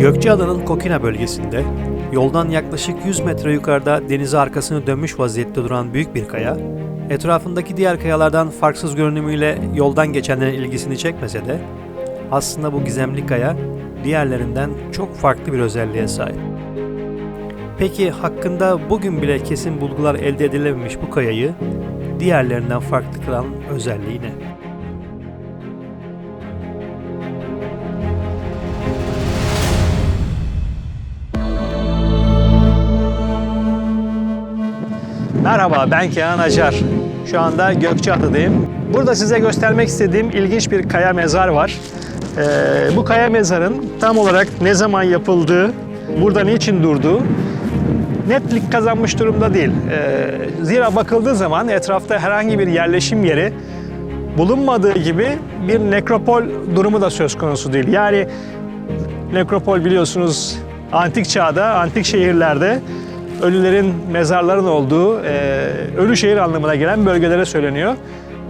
Gökçeada'nın Kokina bölgesinde, yoldan yaklaşık 100 metre yukarıda denize arkasını dönmüş vaziyette duran büyük bir kaya, etrafındaki diğer kayalardan farksız görünümüyle yoldan geçenlerin ilgisini çekmese de, aslında bu gizemli kaya diğerlerinden çok farklı bir özelliğe sahip. Peki hakkında bugün bile kesin bulgular elde edilememiş bu kayayı diğerlerinden farklı kılan özelliği ne? Merhaba ben Kenan Acar. Şu anda Gökçeada'dayım. Burada size göstermek istediğim ilginç bir kaya mezar var. Ee, bu kaya mezarın tam olarak ne zaman yapıldığı, burada niçin durduğu netlik kazanmış durumda değil. Ee, zira bakıldığı zaman etrafta herhangi bir yerleşim yeri bulunmadığı gibi bir nekropol durumu da söz konusu değil. Yani nekropol biliyorsunuz antik çağda, antik şehirlerde ölülerin mezarların olduğu e, ölü şehir anlamına gelen bölgelere söyleniyor.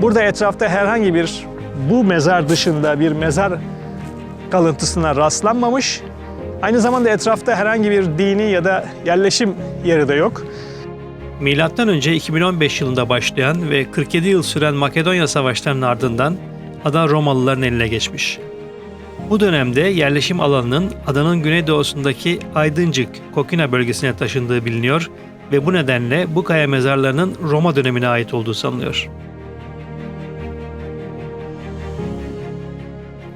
Burada etrafta herhangi bir bu mezar dışında bir mezar kalıntısına rastlanmamış. Aynı zamanda etrafta herhangi bir dini ya da yerleşim yeri de yok. Milattan önce 2015 yılında başlayan ve 47 yıl süren Makedonya Savaşları'nın ardından ada Romalıların eline geçmiş. Bu dönemde yerleşim alanının adanın güneydoğusundaki Aydıncık, Kokina bölgesine taşındığı biliniyor ve bu nedenle bu kaya mezarlarının Roma dönemine ait olduğu sanılıyor.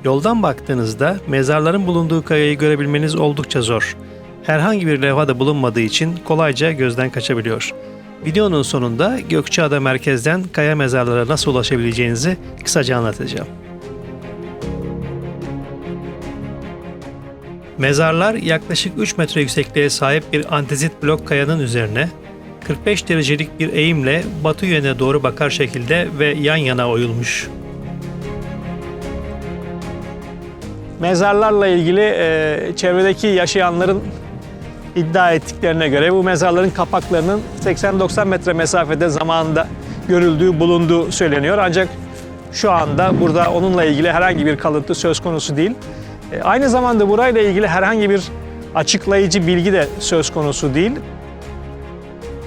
Yoldan baktığınızda mezarların bulunduğu kayayı görebilmeniz oldukça zor. Herhangi bir levha da bulunmadığı için kolayca gözden kaçabiliyor. Videonun sonunda Gökçeada merkezden kaya mezarlara nasıl ulaşabileceğinizi kısaca anlatacağım. Mezarlar yaklaşık 3 metre yüksekliğe sahip bir antezit blok kayanın üzerine 45 derecelik bir eğimle batı yöne doğru bakar şekilde ve yan yana oyulmuş. Mezarlarla ilgili e, çevredeki yaşayanların iddia ettiklerine göre bu mezarların kapaklarının 80-90 metre mesafede zamanında görüldüğü, bulunduğu söyleniyor. Ancak şu anda burada onunla ilgili herhangi bir kalıntı söz konusu değil. E, Aynı zamanda burayla ilgili herhangi bir açıklayıcı bilgi de söz konusu değil.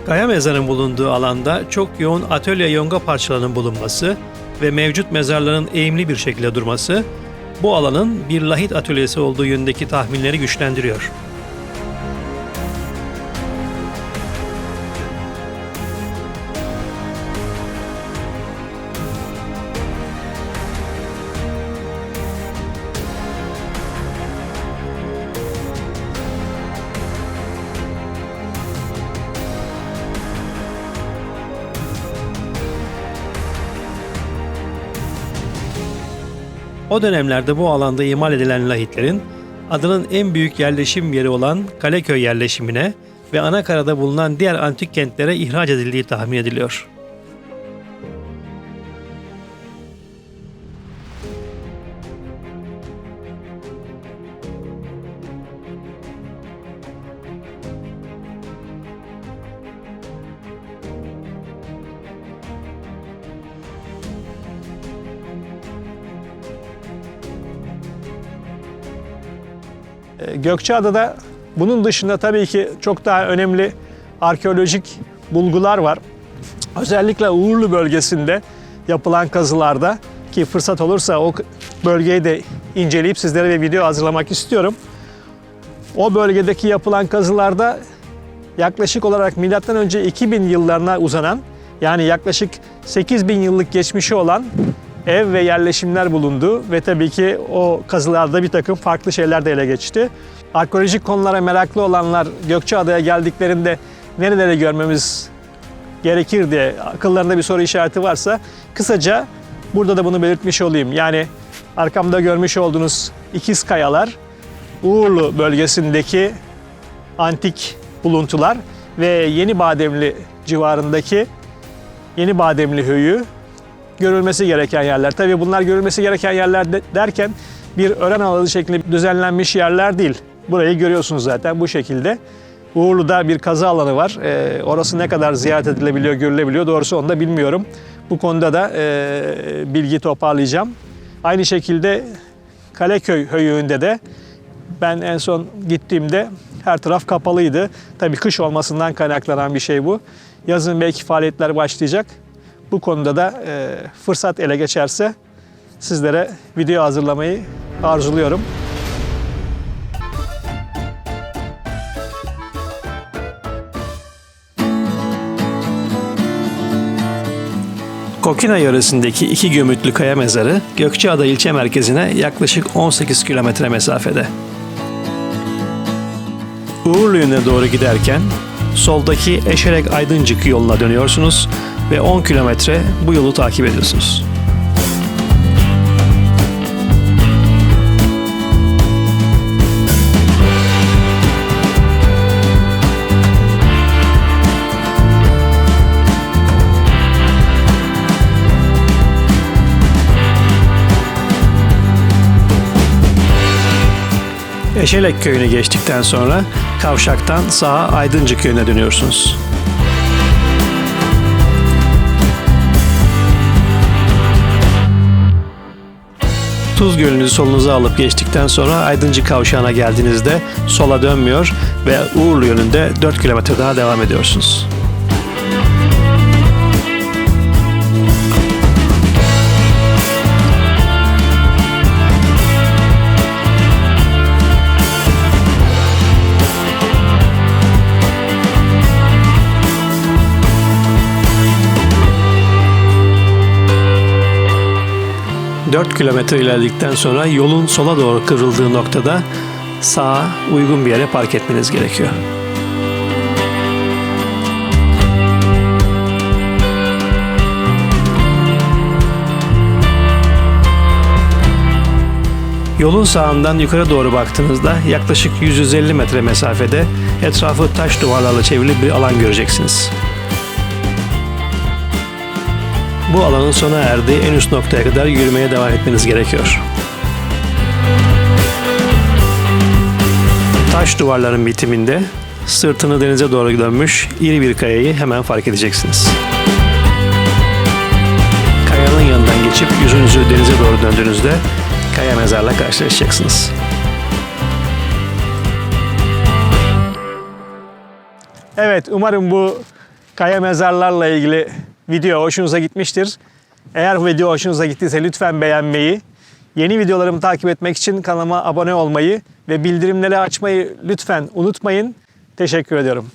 Kaya mezarın bulunduğu alanda çok yoğun atölye yonga parçalarının bulunması ve mevcut mezarların eğimli bir şekilde durması bu alanın bir lahit atölyesi olduğu yönündeki tahminleri güçlendiriyor. O dönemlerde bu alanda imal edilen lahitlerin adanın en büyük yerleşim yeri olan Kaleköy yerleşimine ve Anakara'da bulunan diğer antik kentlere ihraç edildiği tahmin ediliyor. Gökçeada'da bunun dışında tabii ki çok daha önemli arkeolojik bulgular var. Özellikle Uğurlu bölgesinde yapılan kazılarda ki fırsat olursa o bölgeyi de inceleyip sizlere bir video hazırlamak istiyorum. O bölgedeki yapılan kazılarda yaklaşık olarak milattan önce 2000 yıllarına uzanan yani yaklaşık 8000 yıllık geçmişi olan ev ve yerleşimler bulundu ve tabii ki o kazılarda bir takım farklı şeyler de ele geçti. Arkeolojik konulara meraklı olanlar Gökçeada'ya geldiklerinde nerelere görmemiz gerekir diye akıllarında bir soru işareti varsa kısaca burada da bunu belirtmiş olayım. Yani arkamda görmüş olduğunuz ikiz kayalar Uğurlu bölgesindeki antik buluntular ve Yeni Bademli civarındaki Yeni Bademli Höyü görülmesi gereken yerler. Tabii bunlar görülmesi gereken yerler de- derken bir öğren alanı şeklinde düzenlenmiş yerler değil. Burayı görüyorsunuz zaten bu şekilde. Uğurlu'da bir kazı alanı var. Ee, orası ne kadar ziyaret edilebiliyor, görülebiliyor doğrusu onu da bilmiyorum. Bu konuda da e, bilgi toparlayacağım. Aynı şekilde Kaleköy höyüğünde de Ben en son gittiğimde her taraf kapalıydı. Tabii kış olmasından kaynaklanan bir şey bu. Yazın belki faaliyetler başlayacak. Bu konuda da e, fırsat ele geçerse sizlere video hazırlamayı arzuluyorum. Kokina yöresindeki iki gömütlü kaya mezarı Gökçeada ilçe merkezine yaklaşık 18 kilometre mesafede. Uğurlu yönüne doğru giderken soldaki Eşerek Aydıncık yoluna dönüyorsunuz ve 10 kilometre bu yolu takip ediyorsunuz. Eşelek köyünü geçtikten sonra kavşaktan sağa Aydıncık yönüne dönüyorsunuz. Tuz Gölü'nü solunuza alıp geçtikten sonra Aydıncık kavşağına geldiğinizde sola dönmüyor ve Uğurlu yönünde 4 kilometre daha devam ediyorsunuz. Kilometre ilerledikten sonra yolun sola doğru kıvrıldığı noktada sağa uygun bir yere park etmeniz gerekiyor. Yolun sağından yukarı doğru baktığınızda yaklaşık 150 metre mesafede etrafı taş duvarlarla çevrili bir alan göreceksiniz. Bu alanın sona erdiği en üst noktaya kadar yürümeye devam etmeniz gerekiyor. Taş duvarların bitiminde sırtını denize doğru dönmüş iri bir kayayı hemen fark edeceksiniz. Kayanın yanından geçip yüzünüzü denize doğru döndüğünüzde kaya mezarla karşılaşacaksınız. Evet, umarım bu kaya mezarlarla ilgili video hoşunuza gitmiştir. Eğer bu video hoşunuza gittiyse lütfen beğenmeyi, yeni videolarımı takip etmek için kanalıma abone olmayı ve bildirimleri açmayı lütfen unutmayın. Teşekkür ediyorum.